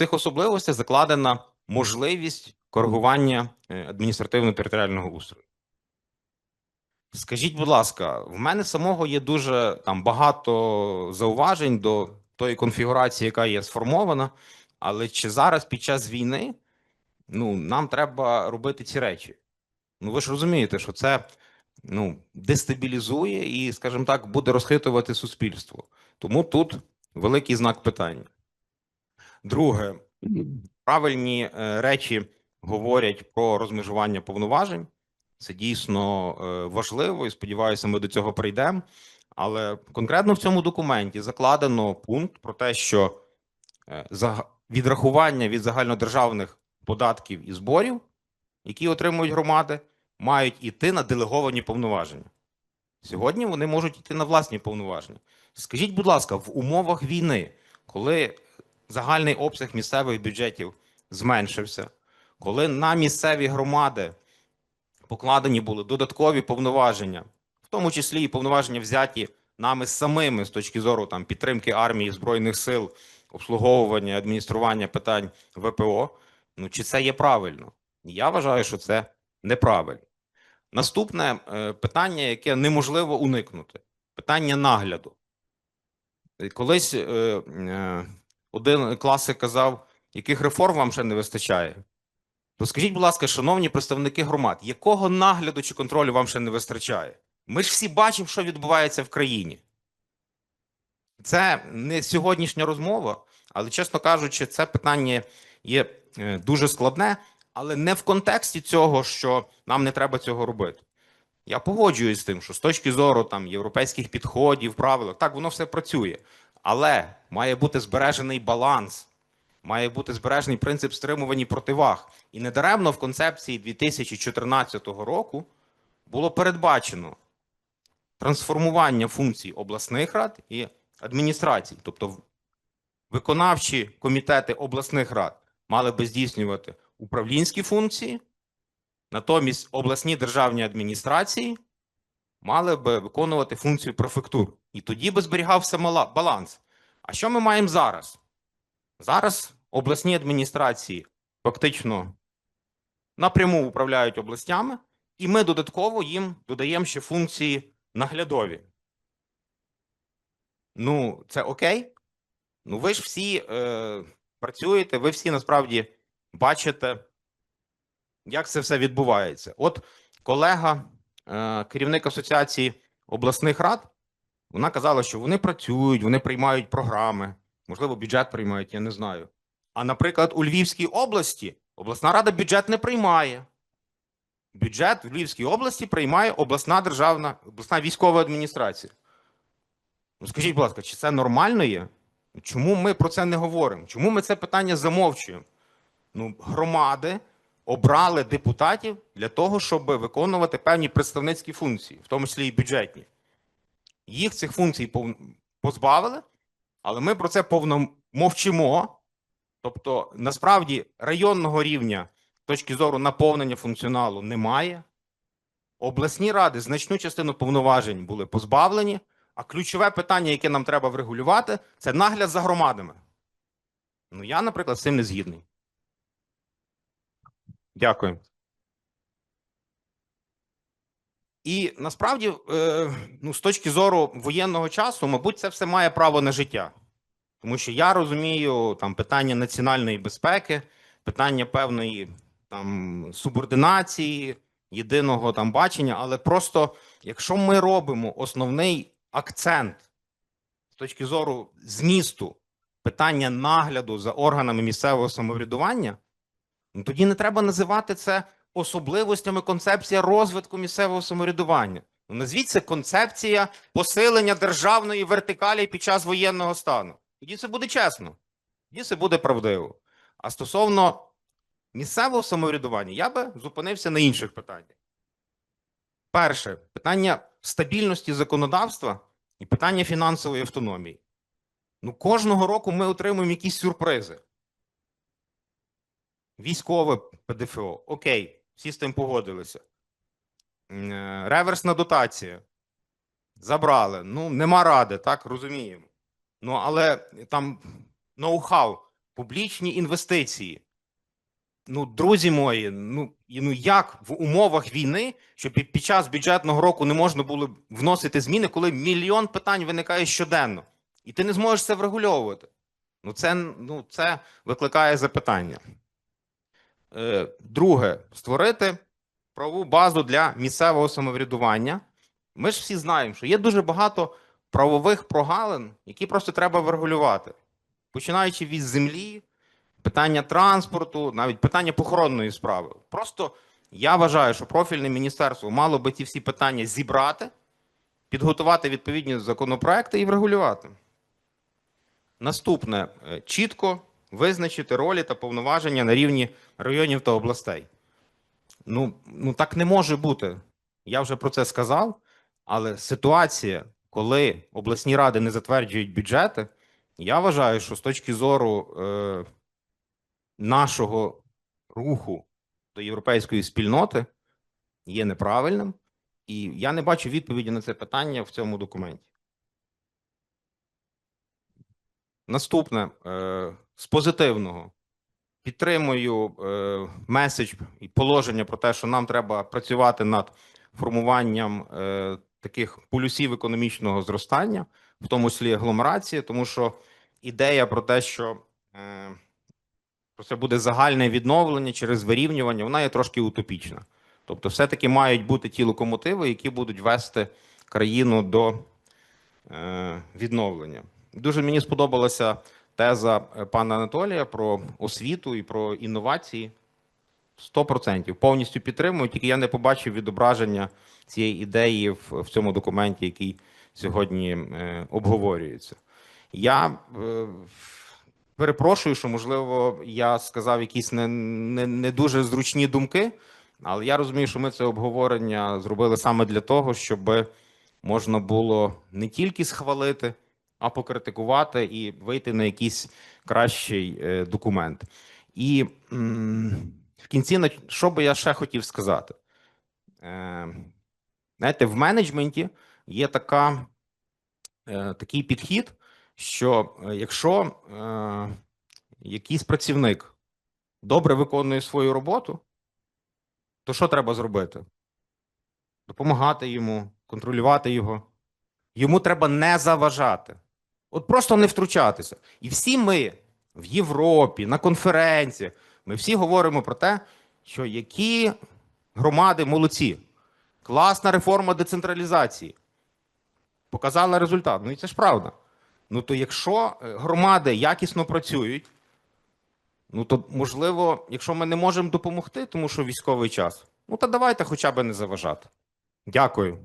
цих особливостях закладена можливість коригування е, адміністративно-територіального устрою. Скажіть, будь ласка, в мене самого є дуже там багато зауважень до тої конфігурації, яка є сформована, але чи зараз під час війни ну, нам треба робити ці речі? Ну ви ж розумієте, що це ну, дестабілізує і, скажімо так, буде розхитувати суспільство. Тому тут великий знак питання. Друге, правильні е, речі говорять про розмежування повноважень. Це дійсно е, важливо і сподіваюся, ми до цього прийдемо. Але конкретно в цьому документі закладено пункт про те, що е, відрахування від загальнодержавних податків і зборів, які отримують громади, мають іти на делеговані повноваження. Сьогодні вони можуть йти на власні повноваження. Скажіть, будь ласка, в умовах війни, коли загальний обсяг місцевих бюджетів зменшився, коли на місцеві громади покладені були додаткові повноваження, в тому числі і повноваження взяті нами самими з точки зору там підтримки армії збройних сил, обслуговування, адміністрування питань ВПО. Ну чи це є правильно? Я вважаю, що це неправильно. Наступне е, питання, яке неможливо уникнути: питання нагляду. Колись е, е, один класик казав, яких реформ вам ще не вистачає. То скажіть, будь ласка, шановні представники громад, якого нагляду чи контролю вам ще не вистачає? Ми ж всі бачимо, що відбувається в країні. Це не сьогоднішня розмова, але, чесно кажучи, це питання є е, дуже складне, але не в контексті цього, що нам не треба цього робити. Я погоджуюсь з тим, що з точки зору там європейських підходів, правил, так воно все працює, але має бути збережений баланс, має бути збережений принцип стримувань і противаг. І недаремно в концепції 2014 року було передбачено трансформування функцій обласних рад і адміністрацій, тобто виконавчі комітети обласних рад мали би здійснювати управлінські функції, натомість обласні державні адміністрації мали би виконувати функцію префектур. І тоді би зберігався баланс. А що ми маємо зараз? Зараз обласні адміністрації фактично напряму управляють областями, і ми додатково їм додаємо ще функції наглядові. Ну, це окей. Ну, ви ж всі е, працюєте, ви всі насправді бачите, як це все відбувається. От колега, керівник Асоціації обласних рад, вона казала, що вони працюють, вони приймають програми, можливо, бюджет приймають, я не знаю. А, наприклад, у Львівській області обласна рада бюджет не приймає. Бюджет в Львівській області приймає обласна державна, обласна військова адміністрація. Ну, скажіть, будь ласка, чи це нормально є? Чому ми про це не говоримо? Чому ми це питання замовчуємо? Ну, громади обрали депутатів для того, щоб виконувати певні представницькі функції, в тому числі і бюджетні. Їх цих функцій позбавили, але ми про це повно мовчимо. Тобто, насправді, районного рівня з точки зору наповнення функціоналу немає. Обласні ради значну частину повноважень були позбавлені. А ключове питання, яке нам треба врегулювати, це нагляд за громадами. Ну, я, наприклад, з цим не згідний. Дякую. І насправді, е, ну, з точки зору воєнного часу, мабуть, це все має право на життя. Тому що я розумію там питання національної безпеки, питання певної там субординації, єдиного там бачення, але просто якщо ми робимо основний акцент з точки зору змісту питання нагляду за органами місцевого самоврядування, тоді не треба називати це особливостями концепція розвитку місцевого самоврядування. Ну, назвіть це концепція посилення державної вертикалі під час воєнного стану. Тоді це буде чесно, тоді це буде правдиво. А стосовно місцевого самоврядування, я би зупинився на інших питаннях. Перше питання стабільності законодавства і питання фінансової автономії. Ну, кожного року ми отримуємо якісь сюрпризи. Військове ПДФО. Окей, всі з тим погодилися. Е, Реверсна дотація. Забрали. Ну, нема ради, так, розуміємо. Ну, але там ноу-хау публічні інвестиції. Ну, друзі мої, ну, ну як в умовах війни, що під, під час бюджетного року не можна було вносити зміни, коли мільйон питань виникає щоденно, і ти не зможеш це врегульовувати. Ну, це, ну, це викликає запитання. Е, друге, створити правову базу для місцевого самоврядування. Ми ж всі знаємо, що є дуже багато правових прогалин, які просто треба врегулювати, починаючи від землі, питання транспорту, навіть питання похоронної справи. Просто я вважаю, що профільне міністерство мало би ці всі питання зібрати, підготувати відповідні законопроекти і врегулювати. Наступне Е, чітко визначити ролі та повноваження на рівні районів та областей. Ну, ну так не може бути. Я вже про це сказав. Але ситуація, коли обласні ради не затверджують бюджети, я вважаю, що з точки зору е, нашого руху до європейської спільноти є неправильним, і я не бачу відповіді на це питання в цьому документі. Наступне е, з позитивного. Підтримую е, меседж і положення про те, що нам треба працювати над формуванням е, таких полюсів економічного зростання, в тому числі агломерації, тому що ідея про те, що про це буде загальне відновлення через вирівнювання, вона є трошки утопічна. Тобто, все-таки мають бути ті локомотиви, які будуть вести країну до відновлення. Дуже мені сподобалася теза е, пана Анатолія про освіту і про інновації. 100%. Повністю підтримую, тільки я не побачив відображення цієї ідеї в, в цьому документі, який сьогодні е, обговорюється. Я е, перепрошую, що, можливо, я сказав якісь не, не, не дуже зручні думки, але я розумію, що ми це обговорення зробили саме для того, щоб можна було не тільки схвалити, а покритикувати і вийти на якийсь кращий е, документ. І в кінці, що би я ще хотів сказати? Е, знаєте, в менеджменті є така, е, такий підхід, що якщо якийсь працівник добре виконує свою роботу, то що треба зробити? Допомагати йому, контролювати його. Йому треба не заважати. От просто не втручатися. І всі ми в Європі, на конференціях, ми всі говоримо про те, що які громади молодці. Класна реформа децентралізації. Показала результат. Ну і це ж правда. Ну то якщо е, громади якісно працюють, ну то можливо, якщо ми не можемо допомогти, тому що військовий час, ну то давайте хоча б не заважати. Дякую.